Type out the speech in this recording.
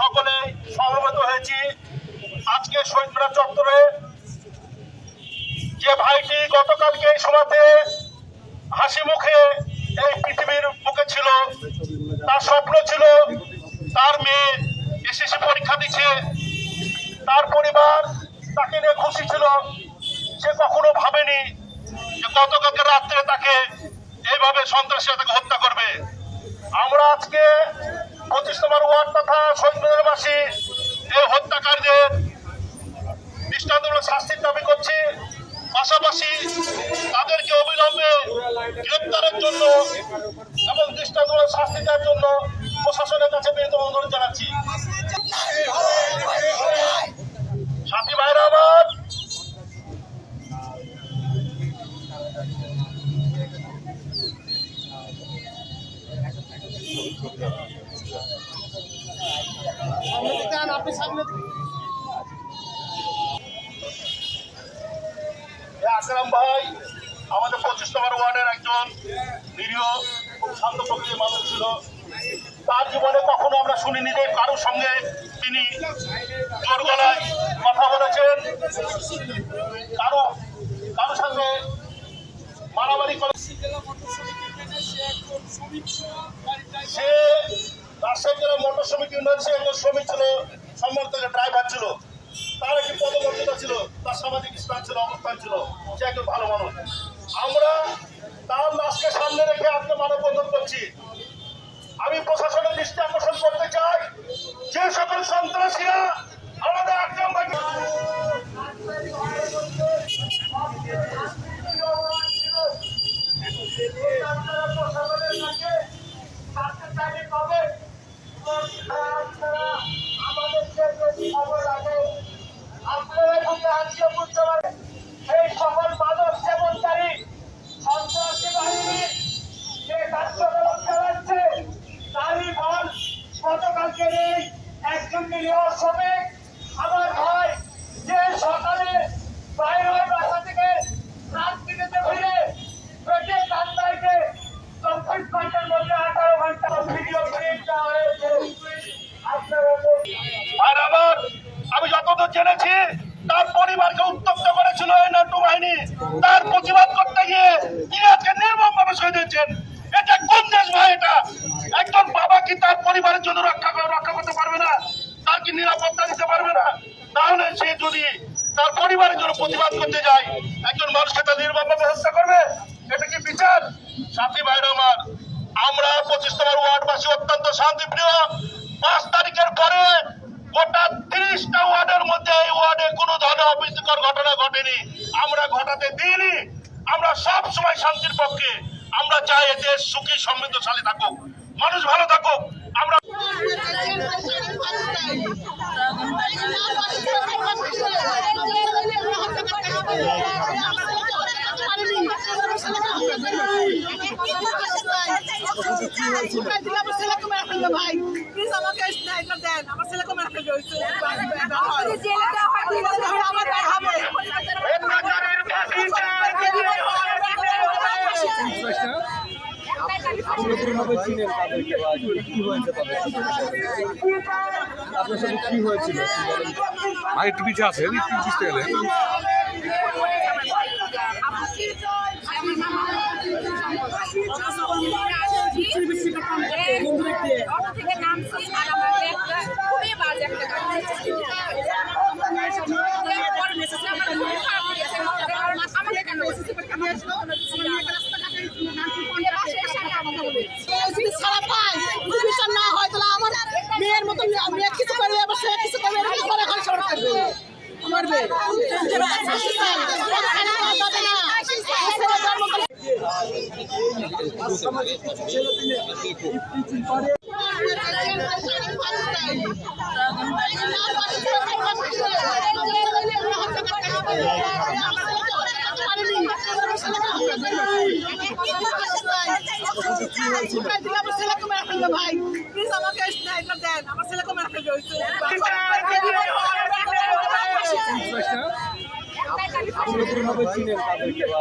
সকলে সমবেত হয়েছি। আজকে শহীদরা চত্বরে যে ভাইটি গতকালকে এই সভাতে হাসি মুখে এই পৃথিবীর বুকে ছিল, তার স্বপ্ন ছিল, তার মেয়ে এসএসসি পরীক্ষা দিচ্ছে, তার পরিবার তাকে নিয়ে খুশি ছিল, সে কখনো ভাবেনি যে গতকালকে রাত্রে তাকে এইভাবে সন্ত্রাসীরা তাকে হত্যা করবে। আমরা আজকে পঁচিশ নম্বর ওয়ার্ড তথা শহীদবাসী এই হত্যাকারীদের দৃষ্টান্তমূলক শাস্তির দাবি করছি, পাশাপাশি তাদেরকে অবিলম্বে গ্রেপ্তারের জন্য এবং দৃষ্টান্তমূলক শাস্তি দেওয়ার জন্য প্রশাসনের কাছে বিনীত অনুরোধ জানাচ্ছি। আকরাম ভাই। আমাদের পঁচিশ নম্বর ওয়ার্ডের একজন নিরীহ খুব শান্ত প্রকৃতির মানুষ ছিল। তার জীবনে কখনো আমরা শুনিনি যে কারোর সঙ্গে তিনি জোর গলায় কথা বলেছেন। কারও কারোর সঙ্গে মারামারি করে সে রাজশাহী জেলা মোটর শ্রমিক ইউনিয়ন, সে একজন শ্রমিক ছিল সম্মানিত ড্রাইভার ছিল। তার একটি পদমর্যাদা ছিল, তার সামাজিক স্থান ছিল, অবস্থান ছিল, সে একজন ভালো মানুষ। আমরা তার লাশকে সামনে রেখে আজকে মানববন্ধন করছি। আমি প্রশাসনের দৃষ্টি আকর্ষণ করতে চাই, যে সকল সন্ত্রাসীরা আমাদের আকরাম ভাইকে আপনারা যদি আজকে বুঝতে পারেন এই সকল মাদক সেবনকারী সন্ত্রাসী বাহিনীর যে কার্যকলাপ চালাচ্ছে তারই ফল গতকালকে এই একজন নিরীহ শ্রমিক, আমার ভাই, যে সকালে বাইরে বাসা থেকে দিনেতে ফিরে পেটে কান্দাইতে চব্বিশ ভিডিও আর আমার, আমি যতদূর জেনেছি, তার পরিবারকে উত্তপ্ত করেছিল এই নাট্য বাহিনী। তার প্রতিবাদ করতে গিয়ে তিনি আজকে ভাবে শহীদ হয়েছেন? এটা কোন দেশ ভাই এটা? একজন বাবা কি তার পরিবারের জন্য রক্ষা রক্ষা করতে পারবে না তার কি নিরাপত্তা দিতে পারবে না তাহলে সে যদি তার পরিবারের জন্য প্রতিবাদ করতে যায়, একজন মানুষকে তার নির্মম ভাবে হত্যা করবে? এটা কি বিচার? সাথী ভাইরা আমার, আমরা পঁচিশ নম্বর ওয়ার্ডবাসী অত্যন্ত শান্তিপ্রিয়। পাঁচ তারিখের পরে গোটা তিরিশটা ওয়ার্ডের মধ্যে এই ওয়ার্ডে কোনো ধরনের অপ্রীতিকর ঘটনা ঘটেনি। আমরা ঘটাতে দিইনি। আমরা সব সময় শান্তির পক্ষে। আমরা চাই এ দেশ সুখী, সমৃদ্ধশালী থাকুক। মানুষ ভালো থাকুক। ভাই প্লিজ আমাকে স্নাইপার দেন আমার ছেলেকে মেরে ফেলবে ওই আমার গায়ে হবে আপনি কি কি হয়েছিল একটু পিছিয়ে আছে। একটু গেলে অটো থেকে নামছি আর আমার ব্যাগটা খুবই বাজে একটা আমাদের কেন যদি ছাড়া পায় যদি বিচার না হয় তাহলে আমার মেয়ের মতো মেয়ে কিছু করবে আবার সে কিছু করবে এরকম করে এখন সরকার থাকবে আমার মেয়ে যাবে না ছেলে জন্ম করে ভাই প্লিজ আমাকে দেন আমার ছেলেকে মেরে ফেলবে চিনেন তাদেরকে বা